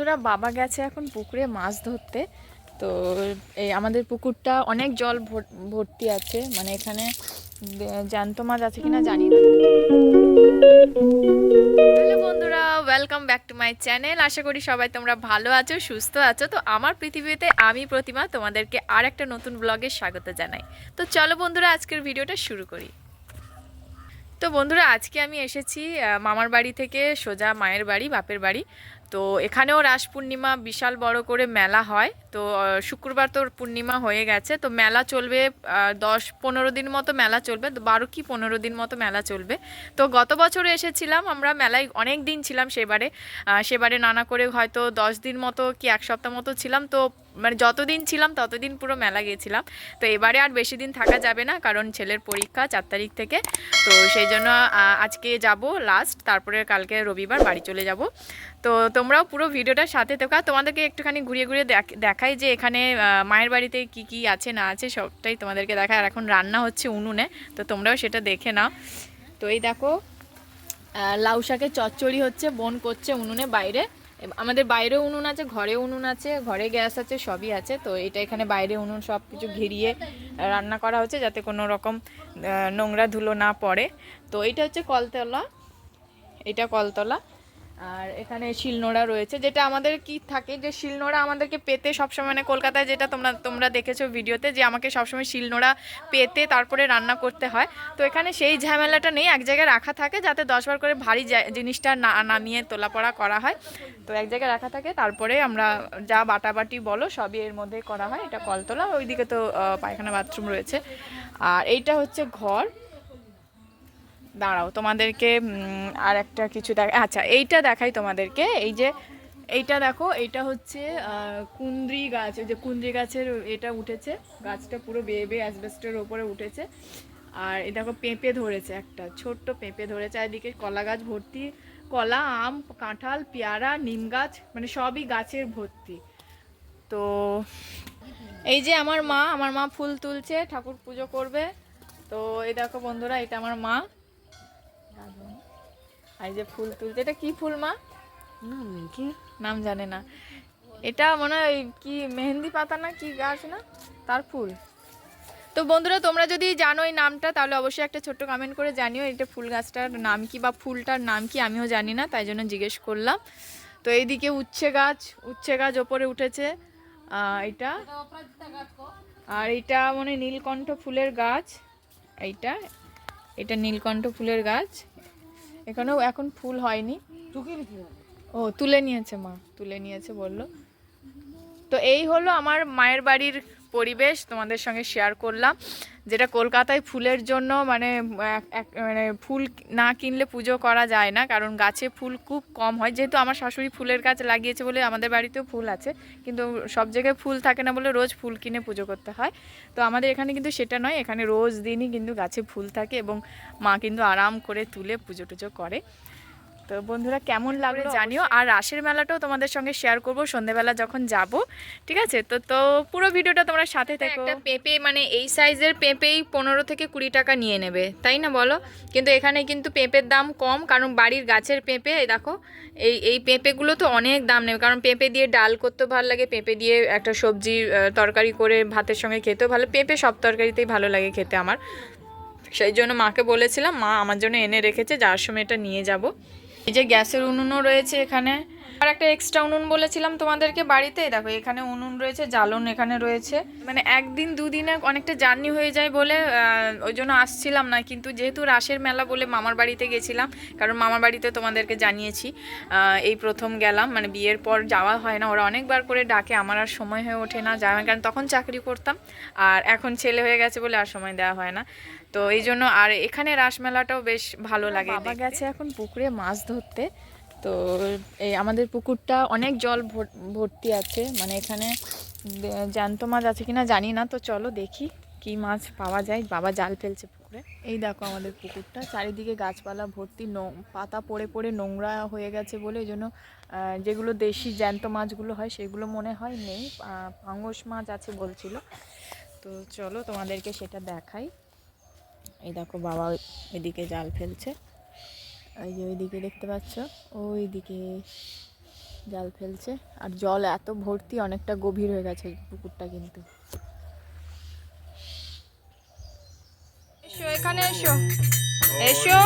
বন্ধুরা, বাবা গেছে এখন পুকুরে মাছ ধরতে। তো এই আমাদের পুকুরটা অনেক জল ভর্তি আছে। মানে এখানে জ্যান্ত মাছ আছে কিনা জানি না। বন্ধুরা welcome back to my channel আশা করি সবাই তোমরা ভালো আছো, সুস্থ আছো। তো আমার পৃথিবীতে আমি প্রতিমা, তোমাদেরকে আর একটা নতুন ব্লগে স্বাগত জানাই। তো চলো বন্ধুরা, আজকের ভিডিওটা শুরু করি। তো বন্ধুরা, আজকে আমি এসেছি মামার বাড়ি থেকে সোজা মায়ের বাড়ি, বাপের বাড়ি। তো এখানেও রাস পূর্ণিমা বিশাল বড় করে মেলা হয়। তো শুক্রবার তো পূর্ণিমা হয়ে গেছে। তো মেলা চলবে দশ পনেরো দিন মতো মেলা চলবে। বারো কি পনেরো দিন মতো মেলা চলবে। তো গত বছর এসেছিলাম, আমরা মেলায় অনেক দিন ছিলাম সেবারে। সেবারে নানা করে হয়তো দশ দিন মতো কি এক সপ্তাহ মতো ছিলাম। তো মানে যতদিন ছিলাম, ততদিন পুরো মেলা গিয়েছিলাম। তো এবারে আর বেশি দিন থাকা যাবে না, কারণ ছেলের পরীক্ষা চার তারিখ থেকে। তো সেই জন্য আজকে যাব লাস্ট তারপরে কালকে রবিবার বাড়ি চলে যাব। তো তোমরাও পুরো ভিডিওটার সাথে থেকো। তোমাদেরকে একটুখানি ঘুরিয়ে ঘুরিয়ে দেখ- দেখাই যে এখানে মায়ের বাড়িতে কি কি আছে, না আছে, সবটাই তোমাদেরকে দেখায় আর এখন রান্না হচ্ছে উনুনে, তো তোমরাও সেটা দেখে নাও। তো এই দেখো লাউ শাকের চচ্চড়ি হচ্ছে, বোন করছে উনুনে বাইরে। আমাদের বাইরেও উনুন আছে ঘরে উনুন আছে, ঘরে গ্যাস আছে, সবই আছে। তো এটা এখানে বাইরে উনুন সব কিছু ঘিরিয়ে রান্না করা হচ্ছে যাতে কোনো রকম নোংরা ধুলো না পড়ে। তো এটা হচ্ছে কলতলা, এটা কলতলা। আর এখানে শিলনোড়া রয়েছে, যেটা আমাদের কি থাকে যে শিলনোড়া আমাদেরকে পেতে সবসময় মানে কলকাতায় যেটা তোমরা তোমরা দেখেছ ভিডিওতে যে আমাকে সবসময় শিলনোড়া পেতে তারপরে রান্না করতে হয়। তো এখানে সেই ঝামেলাটা নেই, এক জায়গায় রাখা থাকে যাতে দশবার করে ভারী জিনিসটা না নামিয়ে তোলাপড়া করা হয়। তো এক জায়গায় রাখা থাকে, তারপরে আমরা যা বাটাবাটি বলো সবই এর মধ্যে করা হয়, এটা কলতলা, ওইদিকে তো পায়খানা বাথরুম রয়েছে। আর এইটা হচ্ছে ঘর। দাঁড়াও, তোমাদেরকে আর একটা কিছু দেখ আচ্ছা এইটা দেখাই তোমাদেরকে, এই যে, এইটা দেখো, এইটা হচ্ছে কুন্দ্রি গাছ ওই যে কুন্দ্রি গাছের এটা উঠেছে, গাছটা পুরো বেয়ে বেয়ে অ্যাসবেস্টের ওপরে উঠেছে, আর এই দেখো পেঁপে ধরেছে একটা, ছোট্ট পেঁপে ধরেছে, আর এদিকে কলা গাছ ভর্তি, কলা, আম, কাঁঠাল, পেয়ারা, নিম গাছ মানে সবই গাছের ভর্তি, তো এই যে আমার মা আমার মা ফুল তুলছে, ঠাকুর পুজো করবে, তো এই দেখো বন্ধুরা, এটা আমার মা এই যে ফুল তুলছে। এটা কি ফুল মা? কি? নাম জানে না। এটা মনে হয় ওই কি মেহেন্দি পাতা না কি গাছ না? তার ফুল। তো বন্ধুরা তোমরা যদি জানো এই নামটা তাহলে অবশ্যই একটা ছোট্ট কমেন্ট করে জানিও এটা ফুল গাছটার নাম কি বা ফুলটার নাম কি আমিও জানি না তাই জন্য জিজ্ঞেস করলাম। তো এইদিকে উচ্ছে গাছ উচ্ছে গাছ ওপরে উঠেছে। এটা আর এটা মনে নীলকণ্ঠ ফুলের গাছ। এইটা এটা নীলকণ্ঠ ফুলের গাছ। এখানেও এখন ফুল হয়নি। ও তুলে নিয়েছে মা তুলে নিয়েছে বলল। তো এই হলো আমার মায়ের বাড়ির পরিবেশ তোমাদের সঙ্গে শেয়ার করলাম, যেটা কলকাতায় ফুলের জন্য মানে মানে ফুল না কিনলে পুজো করা যায় না, কারণ গাছে ফুল খুব কম হয়। যেহেতু আমার শাশুড়ি ফুলের গাছ লাগিয়েছে বলে আমাদের বাড়িতেও ফুল আছে, কিন্তু সব জায়গায় ফুল থাকে না বলে রোজ ফুল কিনে পুজো করতে হয়। তো আমাদের এখানে কিন্তু সেটা নয়, এখানে রোজ দিনই কিন্তু গাছে ফুল থাকে এবং মা কিন্তু আরাম করে তুলে পুজো টুজো করে। তো বন্ধুরা কেমন লাগল জানিও। আর রাসের মেলাটাও তোমাদের সঙ্গে শেয়ার করব। সন্ধেবেলা যখন যাব ঠিক আছে? তো তো পুরো ভিডিওটা তোমরা সাথে থেকো। একটা পেঁপে মানে এই সাইজের পেঁপেই পনেরো থেকে কুড়ি টাকা নিয়ে নেবে তাই না বলো? কিন্তু এখানে কিন্তু পেঁপের দাম কম কারণ বাড়ির গাছের পেঁপে এই দেখো এই এই পেঁপেগুলো তো অনেক দাম নেবে। কারণ পেঁপে দিয়ে ডাল করতেও ভালো লাগে পেঁপে দিয়ে একটা সবজি তরকারি করে ভাতের সঙ্গে খেতেও ভালো পেঁপে সব তরকারিতেই ভালো লাগে খেতে আমার। সেই জন্য মাকে বলেছিলাম মা আমার জন্য এনে রেখেছে যার সময় এটা নিয়ে যাব। এই যে গ্যাসের উনুনও রয়েছে এখানে। আর একটা এক্সট্রা উনুন বলেছিলাম তোমাদেরকে বাড়িতে। দেখো এখানে উনুন রয়েছে জ্বালন এখানে রয়েছে। মানে একদিন দুদিনে অনেকটা জার্নি হয়ে যায় বলে ওই জন্য আসছিলাম না। কিন্তু যেহেতু রাসের মেলা বলে মামার বাড়িতে গেছিলাম কারণ মামার বাড়িতে তোমাদেরকে জানিয়েছি এই প্রথম গেলাম। মানে বিয়ের পর যাওয়া হয় না ওরা অনেকবার করে ডাকে আমার আর সময় হয়ে ওঠে না যাওয়া কারণ তখন চাকরি করতাম আর এখন ছেলে হয়ে গেছে বলে আর সময় দেওয়া হয় না। তো এই জন্য আর এখানে রাসমেলাটাও বেশ ভালো লাগে বাবা গেছে এখন পুকুরে মাছ ধরতে। তো এই আমাদের পুকুরটা অনেক জল ভর্তি আছে। মানে এখানে জ্যান্ত মাছ আছে কিনা জানি না, তো চলো দেখি কি মাছ পাওয়া যায়। বাবা জাল ফেলছে পুকুরে। এই দেখো আমাদের পুকুরটা। চারিদিকে গাছপালা ভর্তি পাতা পড়ে পড়ে নোংরা হয়ে গেছে বলে এই জন্য যেগুলো দেশি জ্যান্ত মাছগুলো হয় সেগুলো মনে হয় নেই। পাঙ্গস মাছ আছে বলছিল। তো চলো তোমাদেরকে সেটা দেখাই। এই দেখো বাবা এদিকে জাল ফেলছে। এই যে ওইদিকে দেখতে পাচ্ছ? ওইদিকে জাল ফেলছে। আর জল এত ভর্তি, অনেকটা গভীর হয়ে গেছে পুকুরটা কিন্তু। এসো, এখানে এসো। এসো।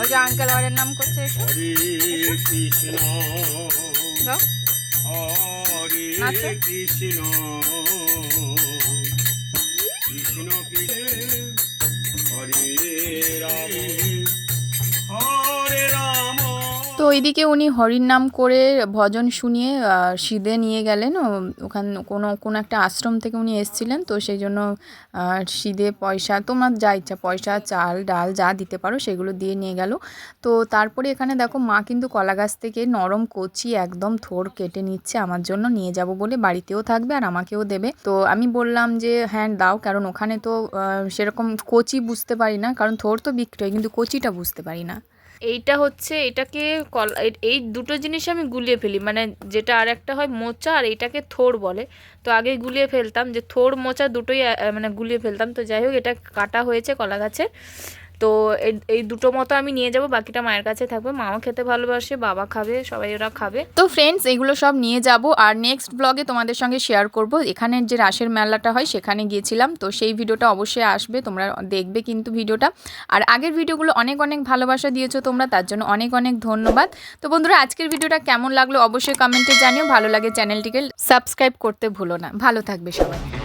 ওই যে আঙ্কেল ওয়ারের নাম করছে, এসো। হরে। কৃষ্ণ। কৃষ্ণ কৃষ্ণ। হরে রাম। ওইদিকে উনি হরির নাম করে ভজন শুনিয়ে সিধে নিয়ে গেলেন। ওখান, কোনো কোনো একটা আশ্রম থেকে উনি এসেছিলেন। তো সেই জন্য সিধে পয়সা, তোমার যা ইচ্ছা, পয়সা, চাল, ডাল, যা দিতে পারো, সেগুলো দিয়ে নিয়ে গেল। তো তারপরে এখানে দেখো, মা কিন্তু কলা গাছ থেকে নরম কচি একদম থোর কেটে নিচ্ছে, আমার জন্য নিয়ে যাব বলে বাড়িতেও থাকবে আর আমাকেও দেবে। তো আমি বললাম যে হ্যাঁ দাও। কারণ ওখানে তো সেরকম কচি বুঝতে পারি না, কারণ থোর তো বিক্রি হয় কিন্তু কচিটা বুঝতে পারি না। এইটা হচ্ছে, এটাকে কল, এই- দুটো জিনিস আমি গুলিয়ে ফেলি। মানে যেটা আর একটা হয় মোচা আর এটাকে থোর বলে। তো আগে গুলিয়ে ফেলতাম যে থোর মোচা দুটোই মানে গুলিয়ে ফেলতাম। তো যাই হোক, এটা কাটা হয়েছে কলা গাছে। তো এই- দুটো মতো আমি নিয়ে যাব, বাকিটা মায়ের কাছে থাকবে। মাও খেতে ভালোবাসে, বাবা খাবে, সবাই ওরা খাবে। তো ফ্রেন্ডস এগুলো সব নিয়ে যাব। আর নেক্সট ব্লগে তোমাদের সঙ্গে শেয়ার করব। এখানের যে রাসের মেলাটা হয়, সেখানে গিয়েছিলাম। তো সেই ভিডিওটা অবশ্যই আসবে, তোমরা দেখবে কিন্তু ভিডিওটা। আর আগের ভিডিওগুলো অনেক অনেক ভালোবাসা দিয়েছ তোমরা, তার জন্য অনেক অনেক ধন্যবাদ। তো বন্ধুরা, আজকের ভিডিওটা কেমন লাগল অবশ্যই কমেন্টে জানিও। ভালো লাগে চ্যানেলটিকে সাবস্ক্রাইব করতে ভুলো না। ভালো থাকবে সবাই।